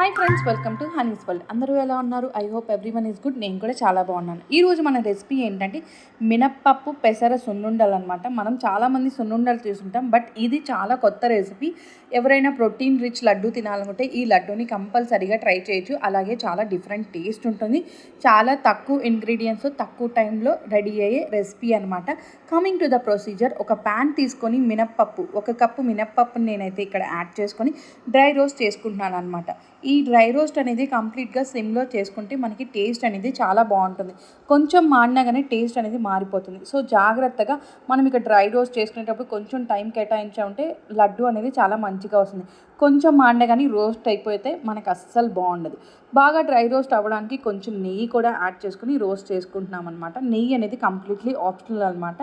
Hi friends welcome to Honey's world అందరూ ఎలా ఉన్నారు? I hope everyone is good నేను కూడా చాలా బాగున్నాను. ఈరోజు మన రెసిపీ ఏంటంటే మినప్పప్పు పెసర సున్నుండలు అనమాట మనం చాలామంది సున్నుండలు తీసుకుంటాం బట్ ఇది చాలా కొత్త రెసిపీ ఎవరైనా ప్రోటీన్ రిచ్ లడ్డు తినాలనుకుంటే ఈ లడ్డూని కంపల్సరీగా ట్రై చేయొచ్చు. అలాగే చాలా డిఫరెంట్ టేస్ట్ ఉంటుంది. చాలా తక్కువ ఇంగ్రీడియంట్స్ తక్కువ టైంలో రెడీ అయ్యే రెసిపీ అనమాట కమింగ్ టు ద ప్రొసీజర్ ఒక ప్యాన్ తీసుకొని మినప్పప్పు ఒక కప్పు మినప్పప్పుని నేనైతే ఇక్కడ యాడ్ చేసుకొని డ్రై రోస్ట్ చేసుకుంటున్నాను అనమాట ఈ డ్రై రోస్ట్ అనేది కంప్లీట్గా సిమ్లో చేసుకుంటే మనకి టేస్ట్ అనేది చాలా బాగుంటుంది. కొంచెం మాడినాగానే టేస్ట్ అనేది మారిపోతుంది. సో జాగ్రత్తగా మనం ఇక డ్రై రోస్ట్ చేసుకునేటప్పుడు కొంచెం టైం కేటాయించామంటే లడ్డు అనేది చాలా మంచిగా వస్తుంది. కొంచెం మాడిన కానీ రోస్ట్ అయిపోతే మనకు అస్సలు బాగుండదు. బాగా డ్రై రోస్ట్ అవ్వడానికి కొంచెం నెయ్యి కూడా యాడ్ చేసుకుని రోస్ట్ చేసుకుంటున్నాం అనమాట నెయ్యి అనేది కంప్లీట్లీ ఆప్షనల్ అనమాట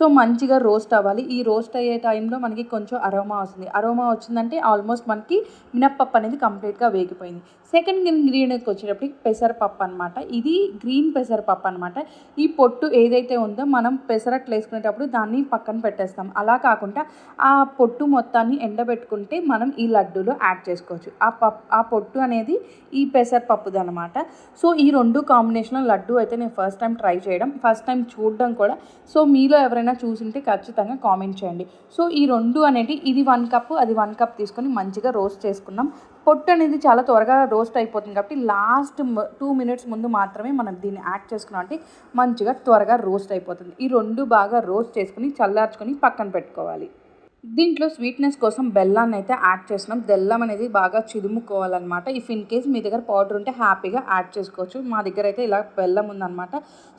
సో మంచిగా రోస్ట్ అవ్వాలి. ఈ రోస్ట్ అయ్యే టైంలో మనకి కొంచెం అరోమా వస్తుంది. అరోమా వచ్చిందంటే ఆల్మోస్ట్ మనకి మినప్పప్పు అనేది కంప్లీట్గా వేగిపోయింది సెకండ్ ఇంగ్రీడియంట్కి వచ్చేటప్పటికి పెసరపప్పు అనమాట ఇది గ్రీన్ పెసరపప్పు అనమాట ఈ పొట్టు ఏదైతే ఉందో మనం పెసరట్లు వేసుకునేటప్పుడు దాన్ని పక్కన పెట్టేస్తాం. అలా కాకుండా ఆ పొట్టు మొత్తాన్ని ఎండబెట్టుకుంటే మనం ఈ లడ్డూలో యాడ్ చేసుకోవచ్చు. ఆ పప్పు ఆ పొట్టు అనేది ఈ పెసరపప్పుది అనమాట సో ఈ రెండు కాంబినేషన్లో లడ్డు అయితే నేను ఫస్ట్ టైం ట్రై చేయడం ఫస్ట్ టైం చూడడం కూడా. సో మీలో ఎవరైనా చూసింటే ఖచ్చితంగా కామెంట్ చేయండి. సో ఈ రెండు అనేది ఇది వన్ కప్ అది వన్ కప్ తీసుకొని మంచిగా రోస్ట్ చేసుకున్నాం. పొట్టు అనేది చాలా త్వరగా రోస్ట్ అయిపోతుంది కాబట్టి లాస్ట్ టూ మినిట్స్ ముందు మాత్రమే మనం దీన్ని యాడ్ చేసుకున్నాం అంటే మంచిగా త్వరగా రోస్ట్ అయిపోతుంది. ఈ రెండు బాగా రోస్ట్ చేసుకుని చల్లార్చుకొని పక్కన పెట్టుకోవాలి. దీంట్లో స్వీట్నెస్ కోసం బెల్లాన్ని అయితే యాడ్ చేసినాం బెల్లం అనేది బాగా చిదుముకోవాలన్నమాట ఇఫ్ ఇన్ కేస్ మీ దగ్గర పౌడర్ ఉంటే హ్యాపీగా యాడ్ చేసుకోవచ్చు. మా దగ్గర అయితే ఇలా బెల్లం ఉందన్నమాట.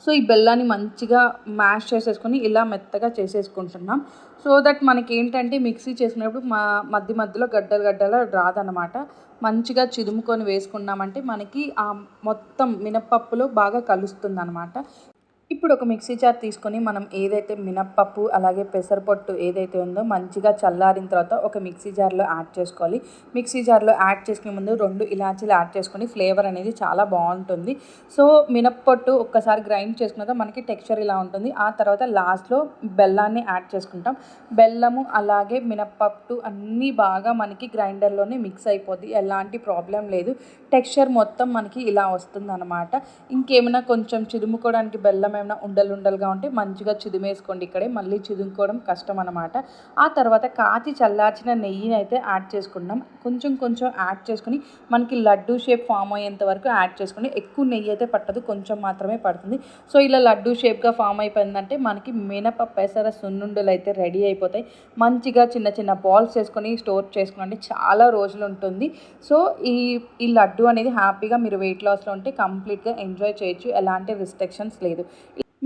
సో ఈ బెల్లాన్ని మంచిగా మ్యాష్ చేసేసుకొని ఇలా మెత్తగా చేసేసుకుంటున్నాం. సో దట్ మనకి ఏంటంటే మిక్సీ చేసినప్పుడు మా మధ్య మధ్యలో గడ్డలు గడ్డలు రాదనమాట మంచిగా చిదుముకొని వేసుకున్నామంటే మనకి ఆ మొత్తం మినప్పప్పులో బాగా కలుస్తుంది అనమాట ఇప్పుడు ఒక మిక్సీ జార్ తీసుకొని మనం ఏదైతే మినప్పప్పు అలాగే పెసరపొట్టు ఏదైతే ఉందో మంచిగా చల్లారిన తర్వాత ఒక మిక్సీ జార్లో యాడ్ చేసుకోవాలి. మిక్సీ జార్లో యాడ్ చేసుకునే ముందు రెండు ఇలాచీలు యాడ్ చేసుకొని ఫ్లేవర్ అనేది చాలా బాగుంటుంది. సో మినప్పొట్టు ఒక్కసారి గ్రైండ్ చేసుకున్న మనకి టెక్స్చర్ ఇలా ఉంటుంది. ఆ తర్వాత లాస్ట్లో బెల్లాన్ని యాడ్ చేసుకుంటాం. బెల్లము అలాగే మినప్పప్పు అన్నీ బాగా మనకి గ్రైండర్లోనే మిక్స్ అయిపోద్ది. ఎలాంటి ప్రాబ్లం లేదు. టెక్స్చర్ మొత్తం మనకి ఇలా వస్తుంది అనమాట ఇంకేమైనా కొంచెం చిదుముకోవడానికి బెల్లం ఏమైనా ఉండలు ఉండలుగా ఉంటే మంచిగా చిదిమేసుకోండి ఇక్కడే. మళ్ళీ చిదుముకోవడం కష్టం అనమాట ఆ తర్వాత కాచి చల్లార్చిన నెయ్యిని అయితే యాడ్ చేసుకున్నాం కొంచెం కొంచెం యాడ్ చేసుకుని మనకి లడ్డు షేప్ ఫామ్ అయ్యేంత వరకు యాడ్ చేసుకుని ఎక్కువ నెయ్యి అయితే పట్టదు. కొంచెం మాత్రమే పడుతుంది. సో ఇలా లడ్డు షేప్గా ఫామ్ అయిపోయిందంటే మనకి మినప పెసర సున్నుండలు అయితే రెడీ అయిపోతాయి. మంచిగా చిన్న చిన్న బాల్స్ చేసుకొని స్టోర్ చేసుకుని చాలా రోజులు ఉంటుంది. సో ఈ ఈ లడ్డు అనేది హ్యాపీగా మీరు వెయిట్ లాస్లో ఉంటే కంప్లీట్గా ఎంజాయ్ చేయొచ్చు. ఎలాంటి రిస్ట్రిక్షన్స్ లేదు.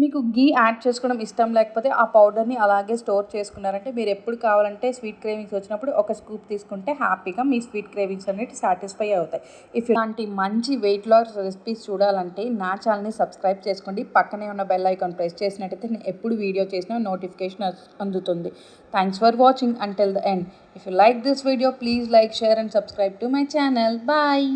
మీకు గీ యాడ్ చేసుకోవడం ఇష్టం లేకపోతే ఆ పౌడర్ని అలాగే స్టోర్ చేసుకున్నారంటే మీరు ఎప్పుడు కావాలంటే స్వీట్ క్రేవింగ్స్ వచ్చినప్పుడు ఒక స్కూప్ తీసుకుంటే హ్యాపీగా మీ స్వీట్ క్రేవింగ్స్ అనేవి సాటిస్ఫై అవుతాయి. ఇఫ్ ఇలాంటి మంచి వెయిట్ లాస్ రెసిపీస్ చూడాలంటే నా ఛానల్ని సబ్స్క్రైబ్ చేసుకోండి. పక్కనే ఉన్న బెల్ ఐకాన్ ప్రెస్ చేసినట్టయితే నేను ఎప్పుడు వీడియో చేసినా నోటిఫికేషన్ అందుతుంది. Thanks for watching until the end if you like this video please like share and subscribe to my channel bye